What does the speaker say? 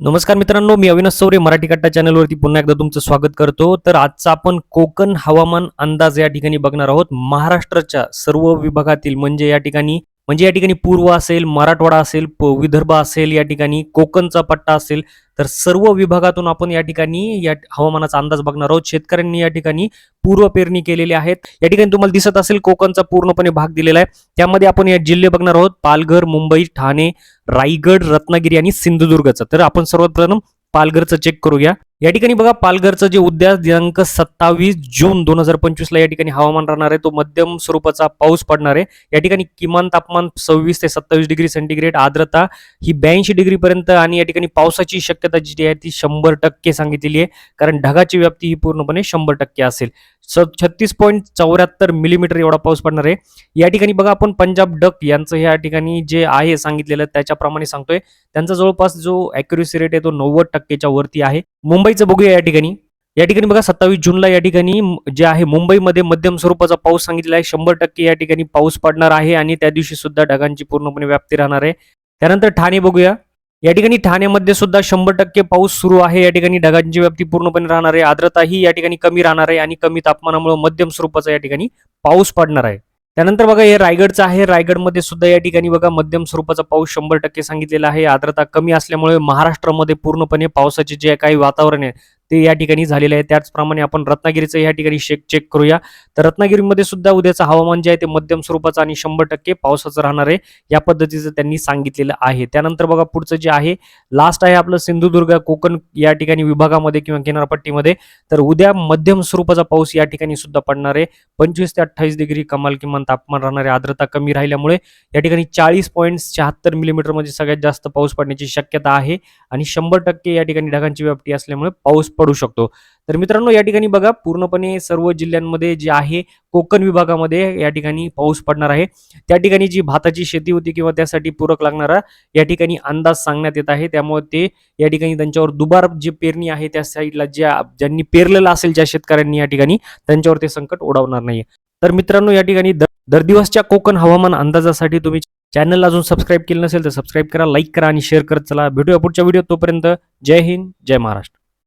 नमस्कार मित्रांनो मी अविनाश सौरे मराठी कट्टा चॅनलवरती पुन्हा एकदा तुमचं स्वागत करतो. तर आजचा आपण कोकण हवामान अंदाज या ठिकाणी बघणार आहोत. महाराष्ट्राच्या सर्व विभागातील म्हणजे या ठिकाणी म्हणजे या ठिकाणी पूर्व असेल मराठवाडा असेल विदर्भ असेल या ठिकाणी कोकणचा पट्टा असेल तर सर्व विभागातून आपण या ठिकाणी या हवामानाचा अंदाज बघणार आहोत. शेतकऱ्यांनी या ठिकाणी पूर्व पेरणी केलेली आहेत. या ठिकाणी तुम्हाला दिसत असेल कोकणचा पूर्णपणे भाग दिलेला आहे. त्यामध्ये आपण या जिल्हे बघणार आहोत. पालघर मुंबई ठाणे रायगड रत्नागिरी आणि सिंधुदुर्गचं. तर आपण सर्वात प्रथम पालघरचं चेक करूया. या ठिकाणी बघा पालघरचं जे उद्या दिनांक सत्तावीस जून दोन हजार पंचवीस ला या ठिकाणी हवामान राहणार आहे. तो मध्यम स्वरूपाचा पाऊस पडणार आहे. या ठिकाणी किमान तापमान सव्वीस ते सत्तावीस डिग्री सेंटीग्रेड आर्द्रता ही ब्याऐंशी डिग्री पर्यंत आणि या ठिकाणी पावसाची शक्यता जी आहे ती शंभर टक्के सांगितलेली आहे. कारण ढगाची व्याप्ती ही पूर्णपणे शंभर टक्के असेल. स छत्तीस पॉईंट चौऱ्याहत्तर मिलीमीटर एवढा पाऊस पडणार आहे. या ठिकाणी बघा आपण पंजाब डक यांचं या ठिकाणी जे आहे सांगितलेलं त्याच्याप्रमाणे सांगतोय. त्यांचा जवळपास जो अॅक्युरेसी रेट आहे तो नव्वद टक्केच्या वरती आहे. मुंबईचं बघूया या ठिकाणी. या ठिकाणी बघा सत्तावीस जूनला या ठिकाणी जे आहे मुंबईमध्ये मध्यम स्वरूपाचा पाऊस सांगितलेला आहे. शंभर टक्के या ठिकाणी पाऊस पडणार आहे आणि त्या दिवशी सुद्धा ढगांची पूर्णपणे व्याप्ती राहणार आहे. त्यानंतर ठाणे बघूया. या ठिकाणी ठाण्यामध्ये सुद्धा शंभर टक्के पाऊस सुरू आहे. या ठिकाणी ढगांची व्याप्ती पूर्णपणे राहणार आहे आर्द्रता ही या ठिकाणी कमी राहणार आहे आणि कमी तापमानामुळे मध्यम स्वरूपाचा या ठिकाणी पाऊस पडणार आहे. त्यानंतर बघा हे रायगडचं आहे. रायगडमध्ये सुद्धा या ठिकाणी बघा मध्यम स्वरूपाचा पाऊस शंभर टक्के सांगितलेला आहे. आर्द्रता कमी असल्यामुळे महाराष्ट्रामध्ये पूर्णपणे पावसाचे जे काही वातावरण आहे ते या ठिकाणी झालेलं आहे. त्याचप्रमाणे आपण रत्नागिरीचं या ठिकाणी चेक चेक करूया. तर रत्नागिरीमध्ये सुद्धा उद्याचं हवामान जे आहे ते मध्यम स्वरूपाचं आणि शंभर टक्के पावसाचं राहणार आहे. या पद्धतीचं त्यांनी सांगितलेलं आहे. त्यानंतर बघा पुढचं जे आहे लास्ट आहे आपलं सिंधुदुर्ग कोकण या ठिकाणी विभागामध्ये किंवा किनारपट्टीमध्ये. तर उद्या मध्यम स्वरूपाचा पाऊस या ठिकाणी सुद्धा पडणार आहे. पंचवीस ते अठ्ठावीस डिग्री कमाल किमान तापमान राहणार आहे. आर्द्रता कमी राहिल्यामुळे या ठिकाणी चाळीस पॉईंट शहात्तर मिलीमीटर म्हणजे सगळ्यात जास्त पाऊस पडण्याची शक्यता आहे. आणि शंभर टक्के या ठिकाणी ढगांची व्याप्ती असल्यामुळे पाऊस पडू शकतो. तर मित्रांनो या ठिकाणी बघा पूर्णपणे सर्व जिल्ह्यांमध्ये जे आहे कोकण विभागामध्ये या ठिकाणी पाऊस पडणार आहे. त्या ठिकाणी जी भाताची शेती होती किंवा त्यासाठी पूरक लागणारा या ठिकाणी अंदाज सांगण्यात येत आहे. त्यामुळे ते या ठिकाणी त्यांच्यावर दुबार जी पेरणी आहे त्या साईडला ज्या ज्यांनी पेरलेलं असेल ज्या शेतकऱ्यांनी या ठिकाणी त्यांच्यावर ते संकट ओढवणार नाही तर मित्रांनो या ठिकाणी दर दर दिवसच्या कोकण हवामान अंदाजासाठी तुम्ही चॅनलला अजून सबस्क्राईब केलं नसेल तर सबस्क्राईब करा लाईक करा आणि शेअर करत चला. भेटूया पुढच्या व्हिडिओ तोपर्यंत जय हिंद जय महाराष्ट्र.